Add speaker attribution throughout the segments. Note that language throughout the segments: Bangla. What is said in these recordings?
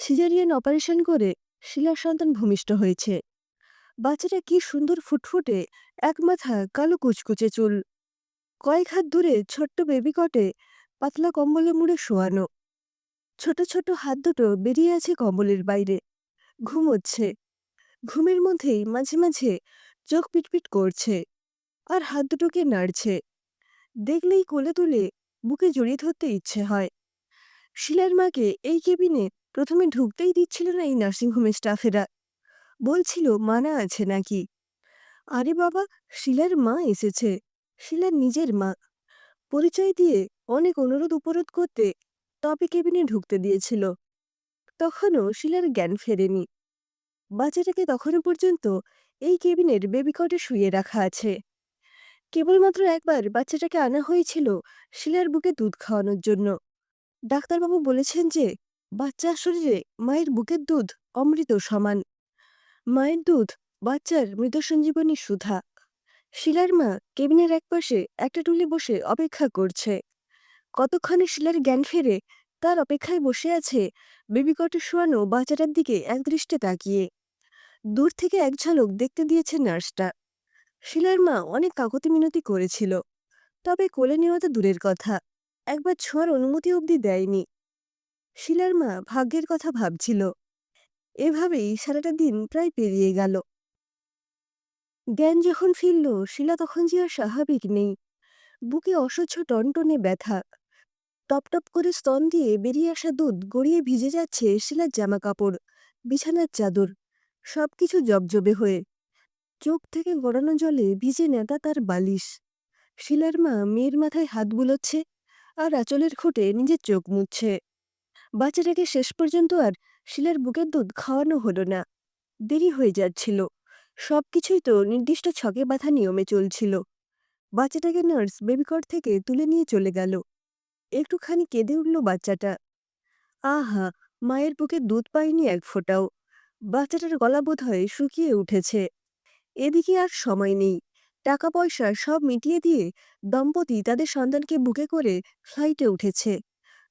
Speaker 1: সিজারিয়ান অপারেশন করে শিলার সন্তান ভূমিষ্ঠ হয়েছে। বাচ্চাটা কি সুন্দর ফুটফুটে এক মাথা কালো কুচকুচে চুল। কয়েক হাত দূরে ছোট্ট বেবি কটে পাতলা কম্বলে মুড়ে শোয়ানো। ছোট ছোট হাত দুটো বেরিয়ে আছে কম্বলের বাইরে। ঘুমোচ্ছে ঘুমের মধ্যেই মাঝে মাঝে চোখ পিটপিট করছে আর হাত দুটোকে নাড়ছে। দেখলেই কোলে তুলে বুকে জড়িয়ে ধরতে ইচ্ছে হয়। শিলার মাকে এই কেবিনে প্রথমে ঢুকতেই দিচ্ছিল না এই নার্সিংহোমের স্টাফেরা। বলছিল, মানা আছে নাকি? আরে বাবা, শিলার মা এসেছে। শিলার নিজের মা। পরিচয় দিয়ে অনেক অনুরোধ উপরোধ করতে তবে কেবিনে ঢুকতে দিয়েছিল। তখনও শিলার জ্ঞান ফেরেনি। বাচ্চাটাকে তখনও পর্যন্ত এই কেবিনের বেবিকটে শুয়ে রাখা আছে। কেবলমাত্র একবার বাচ্চাটাকে আনা হয়েছিল শিলার বুকে দুধ খাওয়ানোর জন্য। ডাক্তারবাবু বলেছেন যে বাচ্চার শরীরে মায়ের বুকের দুধ অমৃত সমান। মায়ের দুধ বাচ্চার মৃত সঞ্জীবনী সুধা। শিলার মা কেবিনের একপাশে একটা টুলে বসে অপেক্ষা করছে। কতক্ষণে শিলার জ্ঞান ফেরে তার অপেক্ষায় বসে আছে বেবিকটে শোয়ানো বাচ্চাটার দিকে একদৃষ্টে তাকিয়ে। দূর থেকে এক ঝলক দেখতে দিয়েছে নার্সটা। শিলার মা অনেক কাকতি মিনতি করেছিল, তবে কোলে নেওয়া তো দূরের কথা। একবার ছোঁয়ার অনুমতি অবধি দেয়নি। শিলার মা ভাগ্যের কথা ভাবছিল। এভাবেই সারাটা দিন প্রায় পেরিয়ে গেল। জ্ঞান যখন ফিরল, শিলা তখন যে আর স্বাভাবিক নেই। বুকে অসহ্য টনটনে ব্যথা। টপটপ করে স্তন দিয়ে বেরিয়ে আসা দুধ গড়িয়ে ভিজে যাচ্ছে শিলার জামা কাপড় বিছানার চাদর, সবকিছু জবজবে হয়ে। চোখ থেকে গড়ানো জলে ভিজে নেতা তার বালিশ। শিলার মা মেয়ের মাথায় হাত বুলোচ্ছে আর আঁচলের খুঁটে নিজের চোখ মুছছে। বাচ্চাটাকে শেষ পর্যন্ত আর শিলার বুকের দুধ খাওয়ানো হলো না। দেরি হয়ে যাচ্ছিল। সব কিছুই তো নির্দিষ্ট ছকে বাঁধা নিয়মে চলছিল। বাচ্চাটাকে নার্স বেবিকট থেকে তুলে নিয়ে চলে গেল। একটুখানি কেঁদে উঠল বাচ্চাটা। আহা, মায়ের বুকে দুধ পায়নি এক ফোঁটাও। বাচ্চাটার গলা বোধ হয় শুকিয়ে উঠেছে। এদিকে আর সময় নেই। টাকা পয়সা সব মিটিয়ে দিয়ে দম্পতি তাদের সন্তানকে বুকে করে ফ্লাইটে উঠেছে।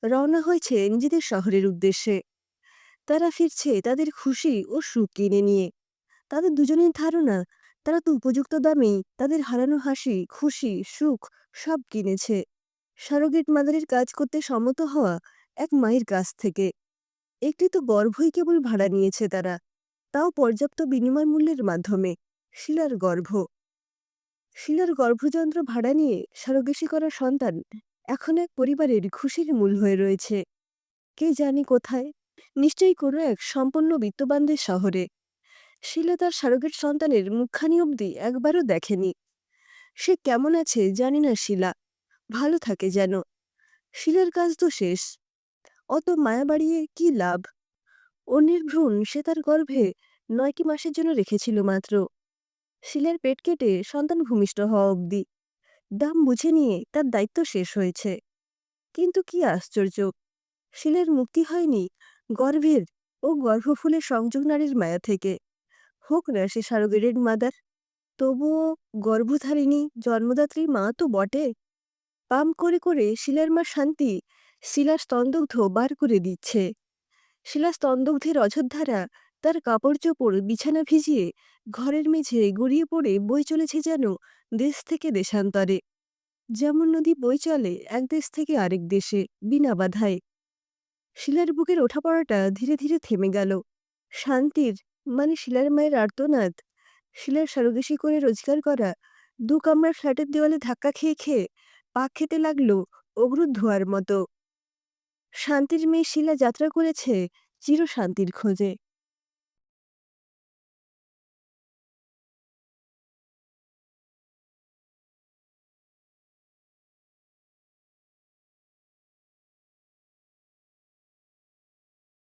Speaker 1: রওনা হয়েছে নিজেদের শহরের উদ্দেশ্যে। তারা ফিরছে তাদের খুশি ও সুখ কিনে নিয়ে। তাদের দুজনের ধারণা, তারা তো উপযুক্ত দামেই তাদের হারানো হাসি, খুশি, সুখ সব কিনেছে। সারোগেট মাদারের কাজ করতে সম্মত হওয়া এক মায়ের কাছ থেকে। একটি তো গর্ভই কেবল ভাড়া নিয়েছে তারা, তাও পর্যাপ্ত বিনিময় মূল্যের মাধ্যমে, শিলার গর্ভ। শিলার গর্ভযন্ত্র ভাড়া নিয়ে সারোগেসি করা সন্তান এখন এক পরিবারের খুশির মূল হয়ে রয়েছে। কে জানি কোথায়? নিশ্চয়ই কোনো এক সম্পন্ন বিত্তবানদের শহরে। শিলা তার সারোগেট সন্তানের মুখখানি অবধি একবারও দেখেনি। সে কেমন আছে জানি না শিলা। ভালো থাকে যেন। শিলার কাজ তো শেষ। অত মায়া বাড়িয়ে কি লাভ? অন্যের ভ্রূণ সে তার গর্ভে নয়টি মাসের জন্য রেখেছিল মাত্র। শিলার পেট কেটে সন্তান ভূমিষ্ঠ হওয়া অবধি। দাম বুঝে নিয়ে তার দায়িত্ব শেষ হয়েছে। কিন্তু কি আশ্চর্য, শিলের মুক্তি হয়নি গর্ভের ও গর্ভফুলের সংযোগ নারীর মায়া থেকে। হোক না সে সারোগেটেড মাদার, তবুও গর্ভধারিণী জন্মদাত্রী মা তো বটে। পাম করে করে শিলার মা শান্তি শিলার স্তন্দগ্ধ বার করে দিচ্ছে। শিলা স্তন্দগ্ধের অযোধ্যারা তার কাপড় চোপড় বিছানা ভিজিয়ে ঘরের মেঝে গড়িয়ে পড়ে বই চলেছে যেন দেশ থেকে দেশান্তরে। যেমন নদী বই চলে এক দেশ থেকে আরেক দেশে বিনা বাধায়। শিলার বুকের ওঠাপড়াটা ধীরে ধীরে থেমে গেল। শান্তির মানে শিলার মায়ের আর্তনাদ। শিলার সারোগেসি করে রোজগার করা দু কামরার ফ্ল্যাটের দেওয়ালে ধাক্কা খেয়ে খেয়ে পাক খেতে লাগল অগ্রুদ ধোয়ার মতো। শান্তির মেয়ে শিলা যাত্রা করেছে চির শান্তির খোঁজে।